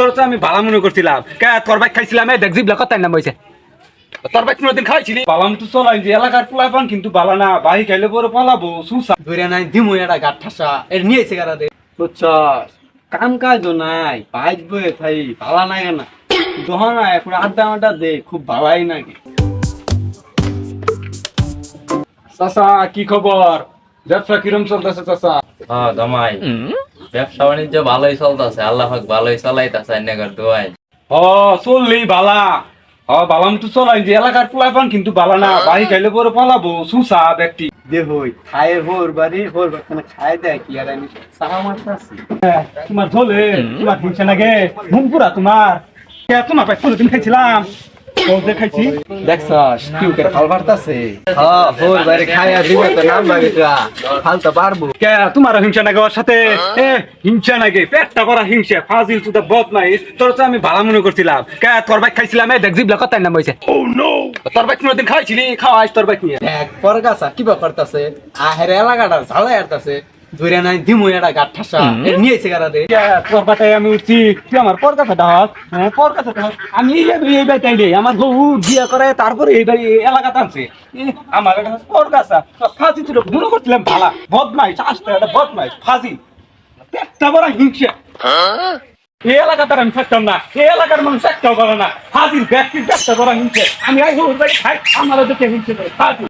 তোর তো আমি ভালো মনে করছিলাম। কে তোর বাইক খাইছিলাম এই দেখ জিবলা কত নাম হয়েছে তোর বাইক কোনোদিন খাইছিলি? বালাম তো চলাই যে এলাকার পোলাপান কিন্তু বালা না বাহি খাইলে পরে পালাবো সুসা। ধরে নাই দিমু এটা গাঠ ঠাসা এর নিয়েছে কারা দে। বুঝছস কাম কাজ নাই বয়ে থাই ভালা নাই না দহন না এখন আড্ডা আড্ডা দে খুব ভালাই নাকি চাচা কি খবর? ব্যবসা কিরম চলতেছে চাচা? হ্যাঁ জামাই। ব্যবসা বাণিজ্য ভালোই চলতেছে আল্লাহ পাক ভালোই চালাইতেছে দোয়াই ও চললেই বালা। ও বালাম তো চলাই যে এলাকার পোলাপান কিন্তু বালা না বাহি খাইলে পরে পালাবো সুসা ব্যক্তি। দে হই খায় হোর বাড়ি হোর বাড়ি খায় দেয় কি আর আমি সাহা মারতাছি তোমার ঝোলে তোমার হিংসা লাগে ঘুমপুরা তোমার। কে তোমার বাইক কোনোদিন খাইছিলাম। ও যে দেখছস কি উকে খাল পারতাছে হ্যাঁ হোর বাড়ি খায় দিবে তো নাম লাগে খাল পারব। কে তোমার হিংসা নাগে ওর সাথে? এ হিংসা নাগে পেটটা করা হিংসা ফাজিল তুই বদ নাই তোর তো আমি ভালো মনে করছিলাম। কে তোর বাইক খাইছিলাম? এই দেখ জিবলা কত নাম হয়েছে তোর বাইক কোনোদিন খাইছিলি? খাওয়াইস তোর বাইক নিয়ে। দেখ পরগাছা কি বা করতাছে। আহের এলাকাটা ঝালাই আরতাছে ধরে নাই দিমু এটা গাঠ ঠাসা এর নিয়েছে কারা দে? কে, আমি উঠছি। তুই আমার পর কথা ডাক হ্যাঁ আমি এই এই এই বাড়িতে আইলে আমার বউ বিয়ে করে তারপরে এই বাড়ি এলাকা টানছে এ, আমার এটা পর ফাঁসি ছিল মনে করছিলাম ভালা। এটা ফাঁসি। পেটটা বড় হিংসা। এই এলাকাতে আমি থাকতাম না। এই এলাকার মানুষ একটাও করে না। ফাঁসির ব্যক্তির পেটটা বড় হিংসে। আমি আই বাড়ি খাই। আমার দেখে হিংসে করে। ফাঁসি।